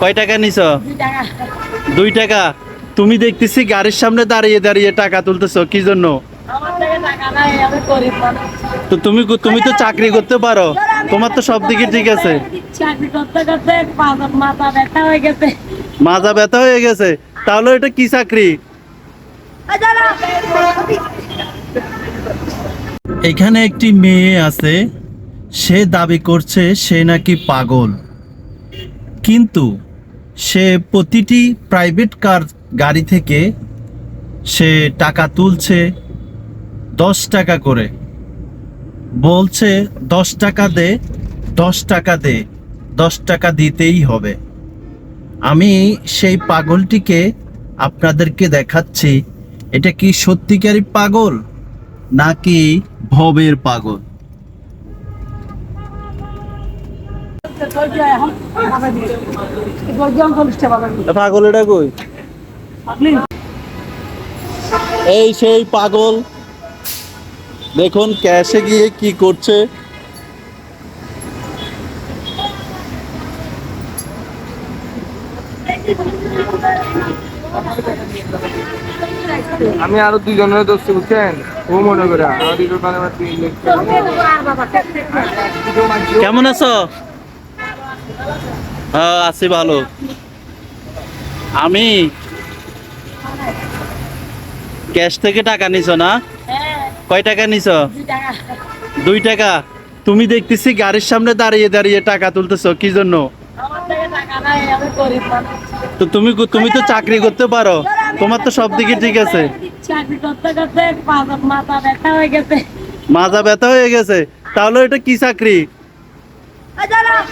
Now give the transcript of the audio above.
কয় টাকা নিছো? দুই টাকা। তুমি দেখতেছি গাড়ির সামনে দাঁড়িয়ে দাঁড়িয়ে টাকা তুলতেছো, কি জন্য? তো তুমি তুমি তো চাকরি করতে পারো। তোমার তো সব দিকে ঠিক আছে। মাজা ব্যথা হয়ে গেছে। তাহলে এটা কি চাকরি? এখানে একটি মেয়ে আছে, সে দাবি করছে সে নাকি পাগল। কিন্তু সে প্রতিটি প্রাইভেট কার গাড়ি থেকে সে টাকা তুলছে দশ টাকা করে। বলছে, দশ টাকা দে, দশ টাকা দে, দশ টাকা দিতেই হবে। আমি সেই পাগলটিকে আপনাদেরকে দেখাচ্ছি। এটা কি সত্যিকারই পাগল নাকি ভবের পাগল? পাগল এটা কই? এই সেই পাগল। দেখুন ক্যাশে গিয়ে কি করছে। আমি আরও দুজনের দোষী বুঝছেন? ও মনে করে মানে কেমন আছো? আছি ভালো। আমি ক্যাশ থেকে টাকা নিছো না? কয় টাকা নিছো? দুই টাকা। তুমি দেখতেছি গাড়ির সামনে দাঁড়িয়ে দাঁড়িয়ে টাকা তুলতেছো কি জন্য? তো তুমি তুমি তো চাকরি করতে পারো। তোমার তো সব দিকে ঠিক আছে। মাথা মাজা ব্যথা হয়ে গেছে। তাহলে এটা কি চাকরি? Allá la...